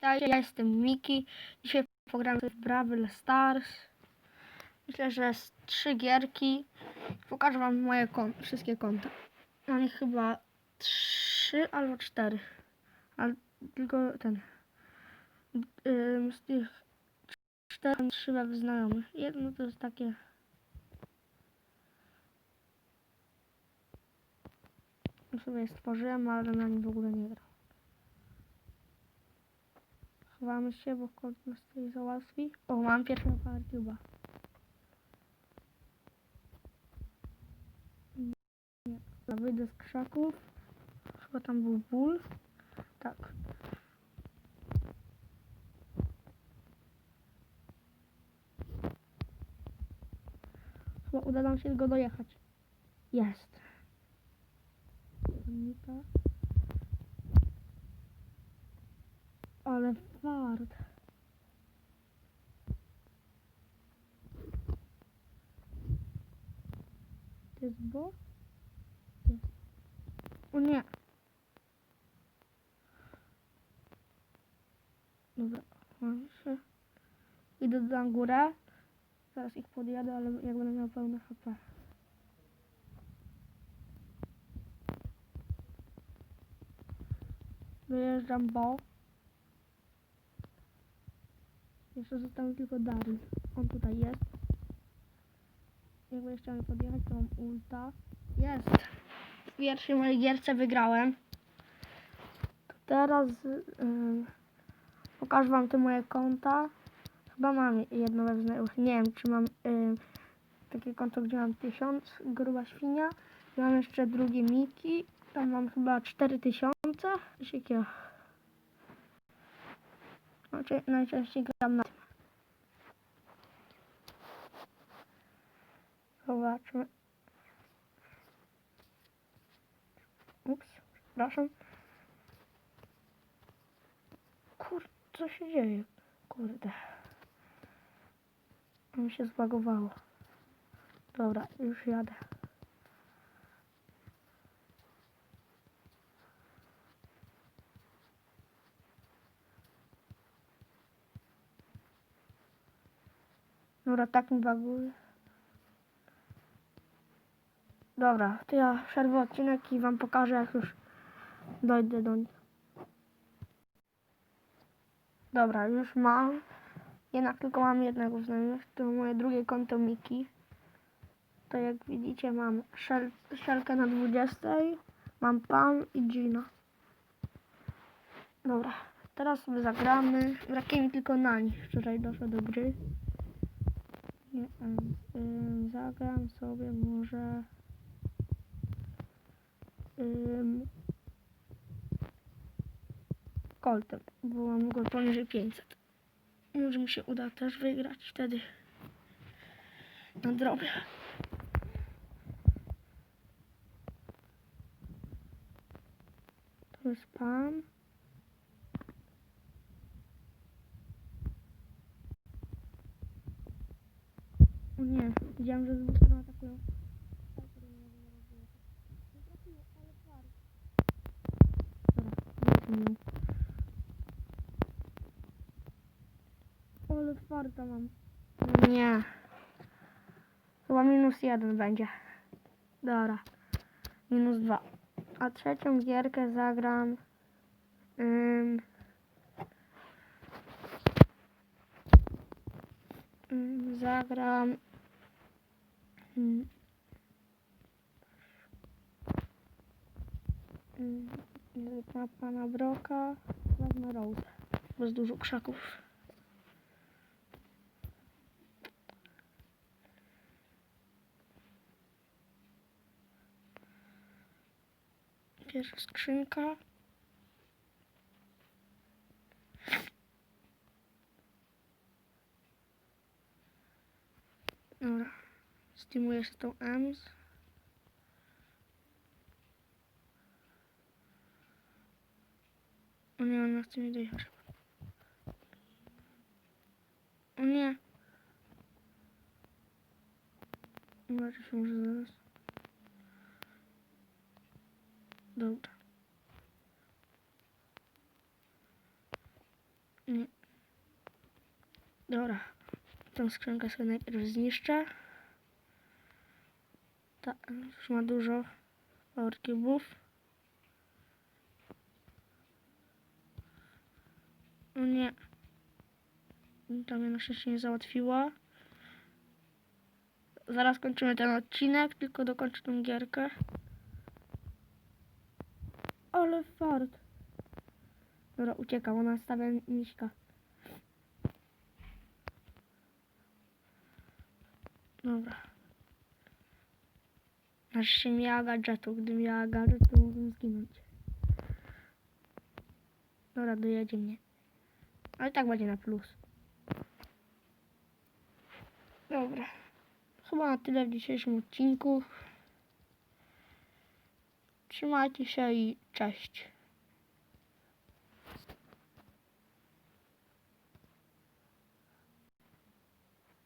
Witajcie, ja jestem Miki. Dzisiaj pogramy w Brawl Stars. Myślę, że z trzy gierki. Pokażę wam moje kon wszystkie konta. Mam ich chyba trzy albo cztery. Ale tylko ten. Ym, z tych czterech mam trzy we znajomych. Jedno to jest takie. sobie stworzyłem, ale na nim w ogóle nie gram. Chowamy się, bo kot nas tutaj załatwi. O, mam. Nie, dobra, wyjdę z krzaków. Chyba tam był ból. Tak. Chyba uda nam się go dojechać. Jest. Ale fart. To jest bo? Jest. O nie. Dobra, mam się. Idę na górę. Zaraz ich podjadę, ale jak będę miał pełne HP. Wyjeżdżam bo. Jeszcze został tylko Daryl. On tutaj jest. Jak będę chciał podjechać, to mam ulta. Jest! W pierwszej mojej gierce wygrałem. Teraz ym, pokażę wam te moje konta. Chyba mam jedno we znajomych. Nie wiem, czy mam ym, takie konto, gdzie mam 1000, gruba świnia. Mam jeszcze drugie Miki. Tam mam chyba 4000. Coś takiego. Znaczy, najczęściej gram na. Zobaczmy. Ups, przepraszam. Kurde, co się dzieje? Kurde. Mi się zbagowało. Dobra, już jadę. Dobra, tak mi baguje. Dobra, to ja przerwę odcinek i wam pokażę jak już dojdę do nich. Dobra, już mam. Jednak tylko mam jednego znajomych. To moje drugie konto Miki. To jak widzicie mam szel, szelkę na 20. Mam Pam i Gina. Dobra, teraz sobie zagramy. Brakuje mi tylko na nich. Wczoraj doszło do gry. Nie, em, zagram sobie może um, Coltem, bo mam go poniżej 500. Może mi się uda też wygrać wtedy na drobie. To jest pan. O nie, widziałem, że z dwóch stron atakują. Ale farta mam. Nie. Chyba minus jeden będzie. Dobra. Minus dwa. A trzecią gierkę zagram. Ym, zagram. Ym, na pana Broka. Wezmę Road. Bo jest dużo krzaków. Pierwsza skrzynka. Dobra. Zdejmuję się tą EMS. O nie, ona chce mi dojechać. O nie. Zobaczę się może zaraz. Dobra. Nie. Dobra. Tą skrzynkę sobie najpierw zniszczę. Ta już ma dużo power cube'ów. O nie. To mnie na szczęście nie załatwiło. Zaraz kończymy ten odcinek, tylko dokończę tą gierkę. Ale fart. Dobra, uciekam, ona stawia miśka. Dobra. Aż się miała gadżetu. Gdy miała gadżet, to mógłbym zginąć. Dobra, dojedzie mnie. Ale tak będzie na plus. Dobra. Chyba na tyle w dzisiejszym odcinku. Trzymajcie się i cześć.